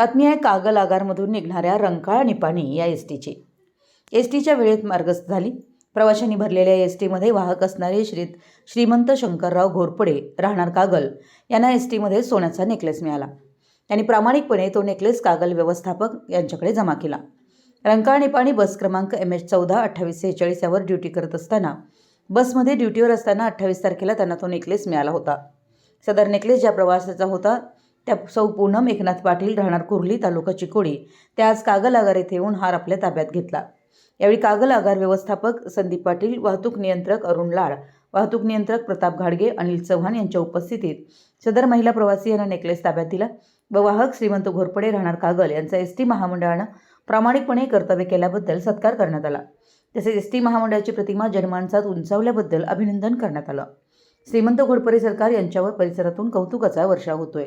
बातमी आहे कागल आगारमधून निघणाऱ्या रंकाळ निपाणी या एस टीची एस टीच्या वेळेत मार्गस्थ झाली. प्रवाशांनी भरलेल्या एस टीमध्ये वाहक असणारे श्री श्रीमंत शंकरराव घोरपडे राहणार कागल. यांना एस टीमध्ये सोन्याचा नेकलेस मिळाला. त्यांनी प्रामाणिकपणे तो नेकलेस कागल व्यवस्थापक यांच्याकडे जमा केला. रंकाळ निपाणी बस क्रमांक एम एच चौदा अठ्ठावीस सेहेचाळीस यावर ड्युटी करत असताना बसमध्ये ड्युटीवर असताना अठ्ठावीस तारखेला त्यांना तो नेकलेस मिळाला होता. सदर नेकलेस ज्या प्रवासाचा होता त्या सौ पूनम एकनाथ पाटील राहणार कुर्ली तालुका चिकोडी. त्या आज कागल आगार येथे येऊन हार आपल्या ताब्यात घेतला. यावेळी कागल आगार व्यवस्थापक संदीप पाटील वाहतूक नियंत्रक अरुण लाड वाहतूक नियंत्रक प्रताप घाडगे अनिल चव्हाण यांच्या उपस्थितीत सदर महिला प्रवासी यांना नेकलेस ताब्यात दिला व वाहक श्रीमंत घोरपडे राहणार कागल यांचा एस टी महामंडळानं प्रामाणिकपणे कर्तव्य केल्याबद्दल सत्कार करण्यात आला. तसेच एस टी महामंडळाची प्रतिमा जनमानसात उंचावल्याबद्दल अभिनंदन करण्यात आलं. श्रीमंत घोडपरे सरकार यांच्यावर परिसरातून कौतुकाचा वर्षा होतोय.